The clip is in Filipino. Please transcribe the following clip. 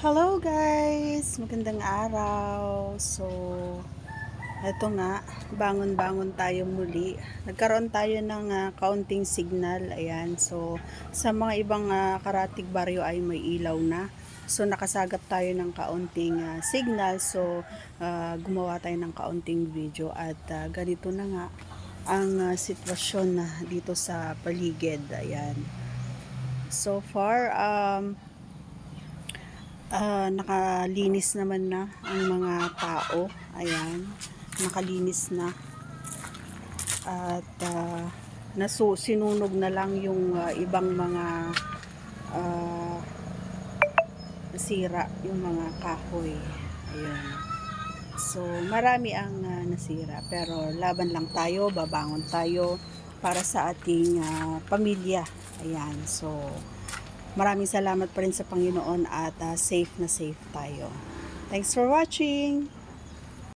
Hello guys! Magandang araw. So, eto nga, bangon-bangon tayo muli. Nagkaroon tayo ng ah, kaunting signal. Ayan. So, sa mga ibang ah, karatig baryo ay may ilaw na. So, nakasagap tayo ng kaunting ah, signal. So, ah, gumawa tayo ng kaunting video. At ah, ganito na nga ang ah, sitwasyon na dito sa paligid. Ayan. So far, um, Ah, nakalinis naman na ang mga tao. Ayan. Nakalinis na. At ah, nasu sinunog na lang yung ah, ibang mga ah, nasira yung mga kahoy. Ayan. So, marami ang ah, nasira. Pero laban lang tayo, babangon tayo para sa ating ah, pamilya. Ayan. So, Maraming salamat pa rin sa Panginoon at ah, safe na safe tayo. Thanks for watching!